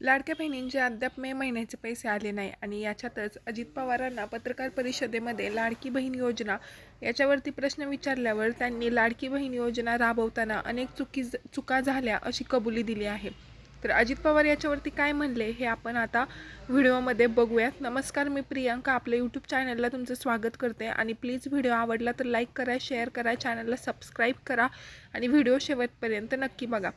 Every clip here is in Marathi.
लाडक्या बहिणींचे अद्याप मे महिन्याचे पैसे आले नाही आणि याच्यातच अजित पवारांना पत्रकार परिषदेमध्ये लाडकी बहीण योजना याच्यावरती प्रश्न विचारल्यावर त्यांनी लाडकी बहीण योजना राबवताना अनेक चुकी चुका झाल्या अशी कबुली दिली आहे. तर अजित पवार याच्यावरती काय म्हणले हे आपण आता व्हिडिओमध्ये बघूयात. नमस्कार मी प्रियांका आपल्या यूट्यूब चॅनलला तुमचं स्वागत करते आणि प्लीज व्हिडिओ आवडला तर लाईक करा शेअर करा चॅनलला सबस्क्राईब करा आणि व्हिडिओ शेवटपर्यंत नक्की बघा.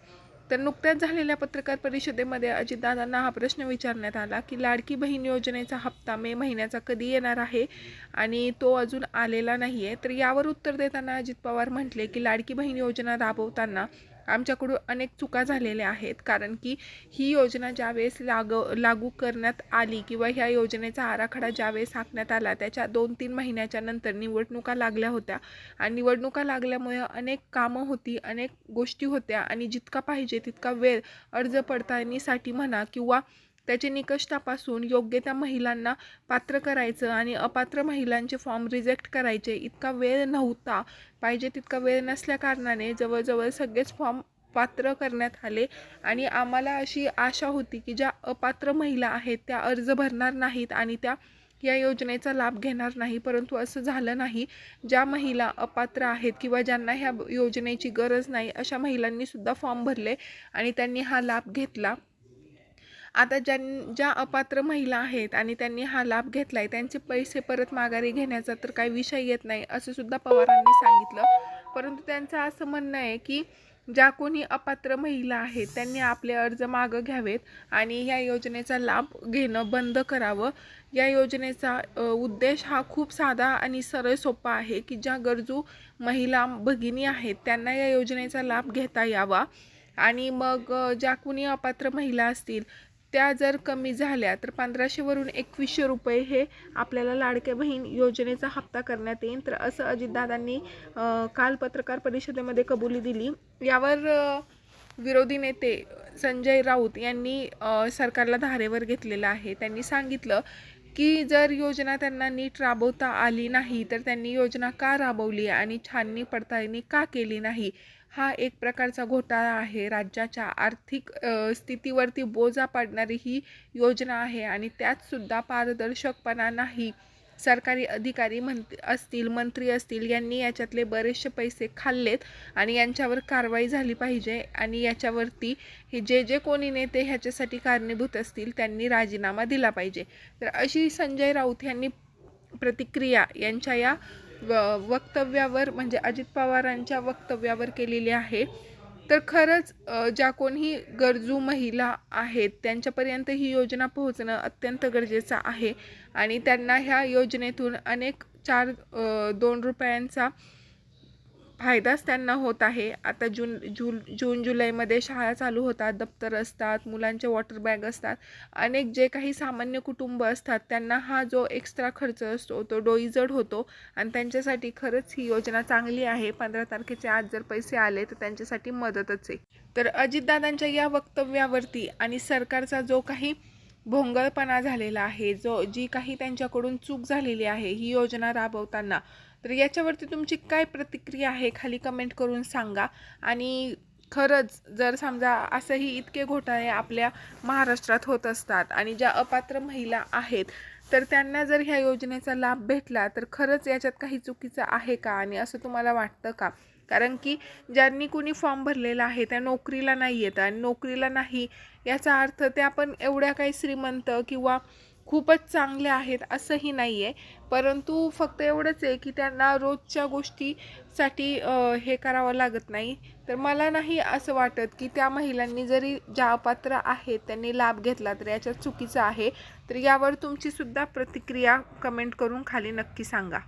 तर नुकत्याच झालेल्या पत्रकार परिषदेमध्ये अजितदादांना हा प्रश्न विचारण्यात आला की लाडकी बहीण योजनेचा हप्ता मे महिन्याचा कधी येणार आहे आणि तो अजून आलेला नाही आहे तर यावर उत्तर देताना अजित पवार म्हटले की लाडकी बहीण योजना राबवताना आमच्याकडून अनेक चुका झालेल्या आहेत. कारण की ही योजना ज्यावेळेस लाग लागू करण्यात आली किंवा ह्या योजनेचा आराखडा ज्यावेळेस आखण्यात आला त्याच्या दोन तीन महिन्याच्या नंतर निवडणुका लागल्या होत्या. आणि निवडणुका लागल्यामुळे अनेक कामं होती अनेक गोष्टी होत्या. आणि जितका पाहिजे तितका वेळ अर्ज पडताळणीसाठी म्हणा किंवा त्याचे निकष तपासून योग्य त्या महिलांना पात्र करायचं आणि अपात्र महिलांचे फॉर्म रिजेक्ट करायचे. इतका वेळ नव्हता. पाहिजे तितका वेळ नसल्या कारणाने जवळजवळ सगळेच फॉर्म पात्र करण्यात आले. आणि आम्हाला अशी आशा होती की ज्या अपात्र महिला आहेत त्या अर्ज भरणार नाहीत आणि त्या या योजनेचा लाभ घेणार नाही. परंतु असं झालं नाही. ज्या महिला अपात्र आहेत किंवा ज्यांना ह्या योजनेची गरज नाही अशा महिलांनी सुद्धा फॉर्म भरले आणि त्यांनी हा लाभ घेतला. आता ज्यां ज्या अपात्र महिला आहेत आणि त्यांनी हा लाभ घेतला आहे त्यांचे पैसे परत माघारी घेण्याचा तर काही विषय येत नाही असं सुद्धा पवारांनी सांगितलं. परंतु त्यांचं असं म्हणणं आहे की ज्या कोणी अपात्र महिला आहेत त्यांनी आपले अर्ज मागं घ्यावेत आणि या योजनेचा लाभ घेणं बंद करावं. या योजनेचा उद्देश हा खूप साधा आणि सरळ सोपा आहे की ज्या गरजू महिला भगिनी आहेत त्यांना या योजनेचा लाभ घेता यावा. आणि मग ज्या कुणी अपात्र महिला असतील त्या जर कमी झाल्या तर पंधराशेवरून एकवीसशे रुपये हे आपल्याला लाडक्या बहीण योजनेचा हप्ता करण्यात येईल तर असं अजितदादांनी काल पत्रकार परिषदेमध्ये कबुली दिली. यावर विरोधी नेते संजय राऊत यांनी सरकारला धारेवर घेतलेलं आहे. त्यांनी सांगितलं की जर योजना त्यांना नीट राबवता आली नाही तर त्यांनी योजना का राबवली आणि छाननी पडताळणी का केली नाही? हा एक प्रकारचा घोटाळा आहे. राज्याच्या आर्थिक स्थितीवरती बोजा पाडणारी ही योजना आहे आणि त्यातसुद्धा पारदर्शकपणा नाही. सरकारी अधिकारी मं असतील मंत्री असतील यांनी याच्यातले बरेचसे पैसे खाल्लेत आणि यांच्यावर कारवाई झाली पाहिजे आणि याच्यावरती हे जे जे कोणी नेते ह्याच्यासाठी कारणीभूत असतील त्यांनी राजीनामा दिला पाहिजे. तर अशी संजय राऊत यांनी प्रतिक्रिया यांच्या या व वक्तव्यावर म्हणजे अजित पवारांच्या वक्तव्यावर केलेली आहे. तर खरंच ज्या कोणी गरजू महिला आहेत त्यांच्यापर्यंत ही योजना पोहोचणं अत्यंत गरजेचं आहे. आणि त्यांना ह्या योजनेतून अनेक चार दोन रुपयांचा फायदाच त्यांना होत आहे. आता जून जून जून जुलैमध्ये शाळा चालू होतात दप्तर असतात मुलांचे वॉटर बॅग असतात. अनेक जे काही सामान्य कुटुंब असतात त्यांना हा जो एक्स्ट्रा खर्च असतो तो डोईजड होतो आणि त्यांच्यासाठी खरंच ही योजना चांगली आहे. पंधरा तारखेचे आज जर पैसे आले तर त्यांच्यासाठी मदतच आहे. तर अजितदादांच्या या वक्तव्यावरती आणि सरकारचा जो काही भोंगळपणा झालेला आहे जो जी काही त्यांच्याकडून चूक झालेली आहे ही योजना राबवताना तर याच्यावरती तुमची काय प्रतिक्रिया आहे खाली कमेंट करून सांगा. आणि खरंच जर समजा असंही इतके घोटाळे आपल्या महाराष्ट्रात होत असतात आणि ज्या अपात्र महिला आहेत तर त्यांना जर ह्या योजनेचा लाभ भेटला तर खरंच याच्यात काही चुकीचं आहे का? आणि असं तुम्हाला वाटतं का? कारण की ज्यांनी कुणी फॉर्म भरलेला आहे त्या नोकरीला नाही येत आणि नोकरीला नाही याचा अर्थ त्या पण एवढ्या काही श्रीमंत किंवा खूपच चांगले आहेत असंही नाही आहे परंतु फक्त एवढंच आहे की त्यांना रोजच्या गोष्टीसाठी हे करावं लागत नाही. तर मला नाही असं वाटत की त्या महिलांनी जरी ज्या अपात्र आहेत त्यांनी लाभ घेतला तर याच्यात चुकीचं आहे. तर यावर तुमचीसुद्धा प्रतिक्रिया कमेंट करून खाली नक्की सांगा.